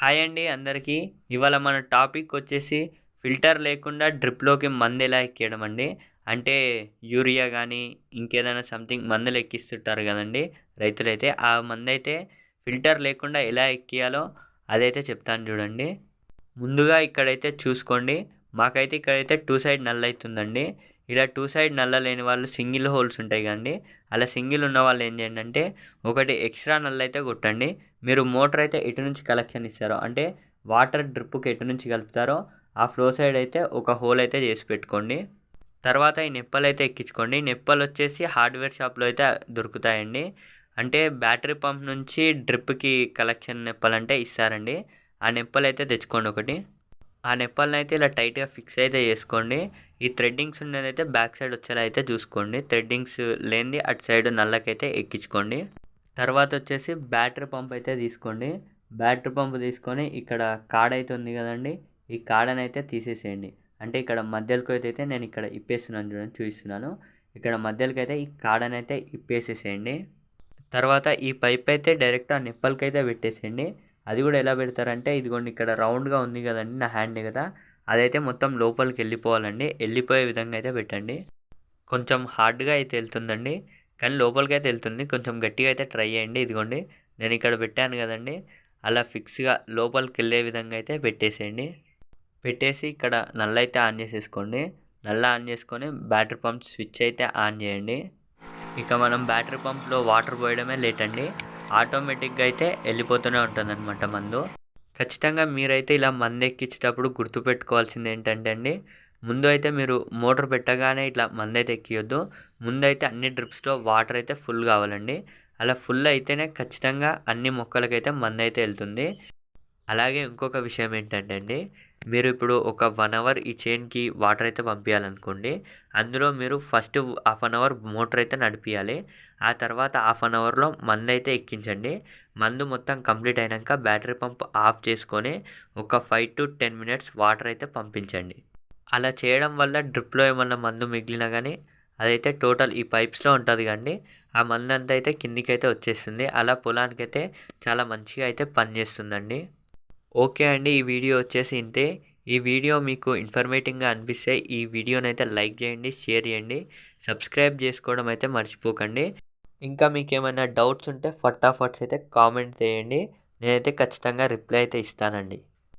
Hi అండి అందరికీ. ఇవాళ మన టాపిక్ వచ్చేసి ఫిల్టర్ లేకుండా డ్రిప్లోకి మందు ఎలా ఎక్కియడం అండి. అంటే యూరియా కానీ ఇంకేదైనా సంథింగ్ మందులు ఎక్కిస్తుంటారు కదండి. రైతులైతే ఆ మందు అయితే ఫిల్టర్ లేకుండా ఎలా ఎక్కియాలో అదైతే చెప్తాను చూడండి. ముందుగా ఇక్కడైతే చూసుకోండి. మాకైతే ఇక్కడైతే టూ సైడ్ నల్ల అవుతుందండి ఇలా టూ సైడ్ నల్ల లేని వాళ్ళు సింగిల్ హోల్స్ ఉంటాయి కదండి. అలా సింగిల్ ఉన్న వాళ్ళు ఏం చేయండి అంటే ఒకటి ఎక్స్ట్రా నల్ల అయితే కొట్టండి. మీరు మోటార్ అయితే ఎటు నుంచి కలెక్షన్ ఇస్తారో అంటే వాటర్ డ్రిప్కి ఎటు నుంచి కలుపుతారో ఆ ఫ్లో సైడ్ అయితే ఒక హోల్ అయితే చేసి పెట్టుకోండి. తర్వాత ఈ నెప్పలు అయితే ఎక్కించుకోండి. నెప్పలు వచ్చేసి హార్డ్వేర్ షాప్లో అయితే దొరుకుతాయండి. అంటే బ్యాటరీ పంప్ నుంచి డ్రిప్కి కలెక్షన్ నెప్పలు అంటే ఇస్తారండి. ఆ నెప్పలు అయితే తెచ్చుకోండి ఒకటి. ఆ నెప్పల్ని అయితే ఇలా టైట్గా ఫిక్స్ అయితే చేసుకోండి. ఈ థ్రెడ్డింగ్స్ ఉన్నదైతే బ్యాక్ సైడ్ వచ్చేలా అయితే చూసుకోండి. థ్రెడ్డింగ్స్ లేనిది అటు సైడ్ నల్లకైతే ఎక్కించుకోండి. తర్వాత వచ్చేసి బ్యాటరీ పంప్ అయితే తీసుకోండి. బ్యాటరీ పంప్ తీసుకొని ఇక్కడ కాడ అయితే ఉంది కదండి. ఈ కాడని అయితే తీసేసేయండి. అంటే ఇక్కడ మధ్యలోకి అయితే నేను ఇక్కడ ఇప్పేస్తున్నాను చూడండి చూపిస్తున్నాను. ఇక్కడ మధ్యలోకి అయితే ఈ కాడని అయితే ఇప్పేసేసేయండి. తర్వాత ఈ పైప్ అయితే డైరెక్ట్ ఆ నిప్పలకి అయితే పెట్టేసేయండి. అది కూడా ఎలా పెడతారంటే ఇదిగోండి ఇక్కడ రౌండ్గా ఉంది కదండి నా హ్యాండ్ కదా. అదైతే మొత్తం లోపలికి వెళ్ళిపోవాలండి వెళ్ళిపోయే విధంగా అయితే పెట్టండి. కొంచెం హార్డ్గా అయితే వెళ్తుందండి. కానీ లోపలికి అయితే వెళ్తుంది. కొంచెం గట్టిగా అయితే ట్రై చేయండి. ఇదిగోండి నేను ఇక్కడ పెట్టాను కదండి. అలా ఫిక్స్గా లోపలికి వెళ్ళే విధంగా అయితే పెట్టేసేయండి. పెట్టేసి ఇక్కడ నల్ల అయితే ఆన్ చేసేసుకోండి. నల్ల ఆన్ చేసుకొని బ్యాటరీ పంప్ స్విచ్ అయితే ఆన్ చేయండి. ఇక మనం బ్యాటరీ పంప్లో వాటర్ పోయడమే లేట్ అండి ఆటోమేటిక్గా అయితే వెళ్ళిపోతూనే ఉంటుంది అనమాట మందు. ఖచ్చితంగా మీరైతే ఇలా మందు ఎక్కించేటప్పుడు గుర్తుపెట్టుకోవాల్సింది ఏంటంటే అండి ముందు అయితే మీరు మోటార్ పెట్టగానే ఇట్లా మందైతే అయితే ఎక్కియొద్దు. ముందైతే అన్ని డ్రిప్స్లో వాటర్ అయితే ఫుల్ కావాలండి. అలా ఫుల్ అయితేనే ఖచ్చితంగా అన్ని మొక్కలకైతే మందైతే అయితే వెళ్తుంది. అలాగే ఇంకొక విషయం ఏంటంటే అండి మీరు ఇప్పుడు ఒక వన్ అవర్ ఈ చైన్కి వాటర్ అయితే పంపించాలనుకోండి అందులో మీరు first half an hour motor అయితే నడిపించాలి ఆ తర్వాత హాఫ్ అన్ అవర్లో మందు అయితే ఎక్కించండి. మందు మొత్తం కంప్లీట్ అయినాక బ్యాటరీ పంప్ ఆఫ్ చేసుకొని ఒక five to ten minutes water అయితే పంపించండి. అలా చేయడం వల్ల డ్రిప్లో ఏమన్నా మందు మిగిలినా కానీ అదైతే టోటల్ ఈ పైప్స్లో ఉంటుంది కండి. ఆ మందు అంతా అయితే కిందికి అయితే వచ్చేస్తుంది. అలా పొలానికి అయితే చాలా మంచిగా అయితే పనిచేస్తుందండి. ఓకే అండి ఈ వీడియో వచ్చేసి ఇంతే. ఈ వీడియో మీకు ఇన్ఫర్మేటివ్గా అనిపిస్తే ఈ వీడియోని అయితే లైక్ చేయండి షేర్ చేయండి సబ్స్క్రైబ్ చేసుకోవడం అయితే మర్చిపోకండి. ఇంకా మీకు ఏమైనా డౌట్స్ ఉంటే ఫటాఫట్స్ అయితే కామెంట్ చేయండి. నేనైతే ఖచ్చితంగా రిప్లై అయితే ఇస్తానండి.